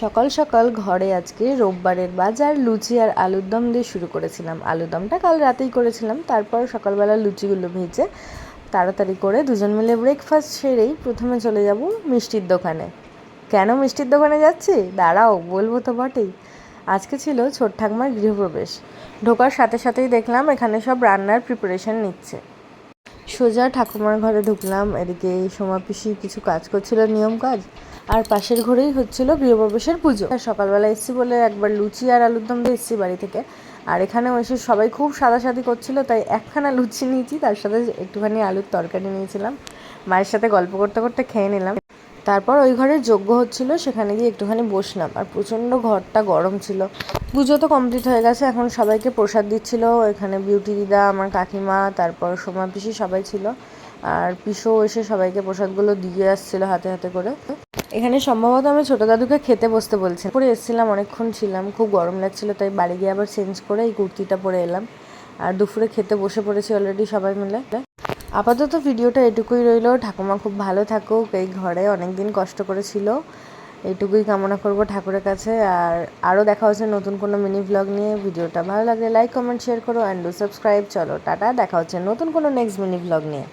সকাল সকাল ঘরে আজকে রোববারের বাজার, লুচি আর আলুর দম দিয়ে শুরু করেছিলাম। আলুর দমটা কাল রাতেই করেছিলাম, তারপর সকালবেলা লুচিগুলো ভেজে তাড়াতাড়ি করে দুজন মিলে ব্রেকফাস্ট সেরেই প্রথমে চলে যাব মিষ্টির দোকানে। কেন মিষ্টির দোকানে যাচ্ছি? দাঁড়াও, বলব তো বটেই। আজকে ছিল ছোট ঠাকমার গৃহপ্রবেশ। ঢোকার সাথে সাথেই দেখলাম এখানে সব রান্নার প্রিপারেশন নিচ্ছে। সোজা ঠাকুমার ঘরে ঢুকলাম। এদিকে সোমা পিসি কিছু কাজ করছিল নিয়ম কাজ আর পাশের ঘরেই হচ্ছিল গৃহপ্রবেশের পুজো। সকালবেলা এসছি বলে একবার লুচি আর আলুর দম দিয়ে এসছি বাড়ি থেকে। আর এখানেও এসে সবাই খুব সাদাসাদি করছিল, তাই একখানা লুচি নিয়েছি, তার সাথে একটুখানি আলুর তরকারি নিয়েছিলাম। মায়ের সাথে গল্প করতে করতে খেয়ে নিলাম। তারপর ওই ঘরে যজ্ঞ হচ্ছিল, সেখানে গিয়ে একটুখানি বসলাম। আর প্রচণ্ড ঘরটা গরম ছিল। পুজো তো কমপ্লিট হয়ে গেছে, এখন সবাইকে প্রসাদ দিচ্ছিল। এখানে বিউটি দিদা, আমার কাকিমা, তারপর সোমা পিসি সবাই ছিল। আর পিসো এসে সবাইকে প্রসাদগুলো দিয়ে আসছিল হাতে হাতে করে। এখানে সম্ভবত আমি ছোটো দাদুকে খেতে বসতে বলছি পরে এসেছিলাম, অনেকক্ষণ ছিলাম। খুব গরম লাগছিল, তাই বাড়ি গিয়ে আবার চেঞ্জ করে এই কুর্তিটা পরে এলাম। আর দুপুরে খেতে বসে পড়েছি অলরেডি সবাই মিলে। আপাতত ভিডিওটা এটুকুই রইল। ঠাকুমা খুব ভালো থাকুক। এই ঘরে অনেক দিন কষ্ট করেছিল। এইটুকুই কামনা করব ঠাকুরের কাছে। আর আরও দেখা হচ্ছে নতুন কোনো মিনি ভ্লগ নিয়ে। ভিডিওটা ভালো লাগলে লাইক কমেন্ট শেয়ার করো অ্যান্ড ডু সাবস্ক্রাইব চলো, টাটা। দেখা হচ্ছে নতুন কোনো নেক্সট মিনি ভ্লগ নিয়ে।